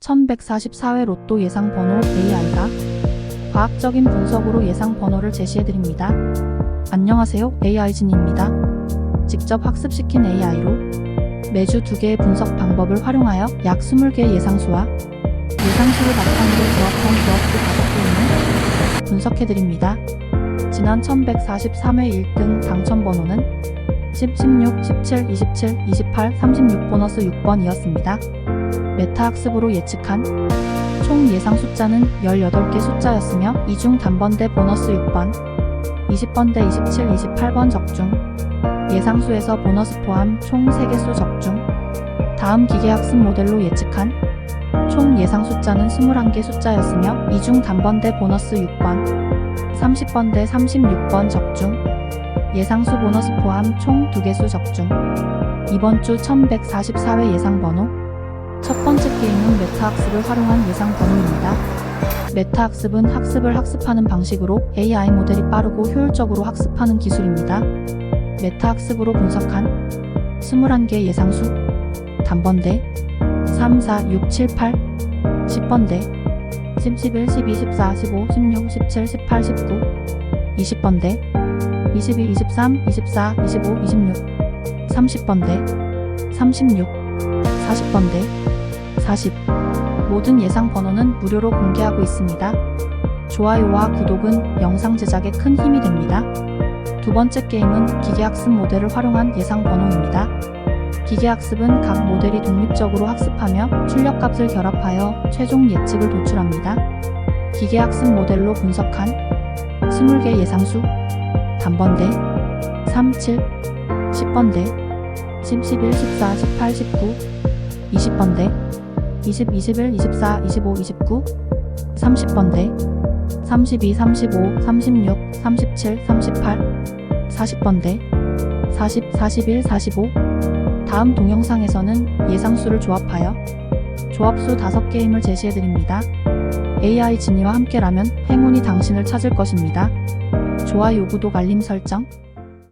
1144회 로또 예상 번호 AI가 과학적인 분석으로 예상 번호를 제시해드립니다. 안녕하세요. AI진입니다. 직접 학습시킨 AI로 매주 두 개의 분석 방법을 활용하여 약 20개의 예상수와 예상수를 바탕으로 조합한 조합수 5개는 분석해드립니다. 지난 1143회 1등 당첨 번호는 10, 16, 17, 27, 28, 36 보너스 6번이었습니다. 메타 학습으로 예측한 총 예상 숫자는 18개 숫자였으며 이중 단번대 보너스 6번, 20번대 27, 28번 적중, 예상수에서 보너스 포함 총 3개수 적중, 다음 기계학습 모델로 예측한 총 예상 숫자는 21개 숫자였으며 이중 단번대 보너스 6번, 30번대 36번 적중, 예상수 보너스 포함 총 2개수 적중, 이번 주 1144회 예상 번호 메타 학습을 활용한 예상 번호입니다. 메타 학습은 학습을 학습하는 방식으로 AI 모델이 빠르고 효율적으로 학습하는 기술입니다. 메타 학습으로 분석한 21개 예상수, 단번대 3, 4, 6, 7, 8, 10번대 10, 11, 12, 14, 15, 16, 17, 18, 19, 20번대 21, 23, 24, 25, 26, 30번대 36, 40번대 40 모든 예상 번호는 무료로 공개하고 있습니다. 좋아요와 구독은 영상 제작에 큰 힘이 됩니다. 두 번째 게임은 기계학습 모델을 활용한 예상 번호입니다. 기계학습은 각 모델이 독립적으로 학습하며 출력값을 결합하여 최종 예측을 도출합니다. 기계학습 모델로 분석한 20개 예상수, 단번대 3, 7, 10번대 10, 11, 14, 18, 19, 20번대 20, 21, 24, 25, 29, 30번대 32, 35, 36, 37, 38, 40번대 40, 41, 45 다음 동영상에서는 예상수를 조합하여 조합수 5게임을 제시해드립니다. AI 진이와 함께라면 행운이 당신을 찾을 것입니다. 좋아요, 구독, 알림 설정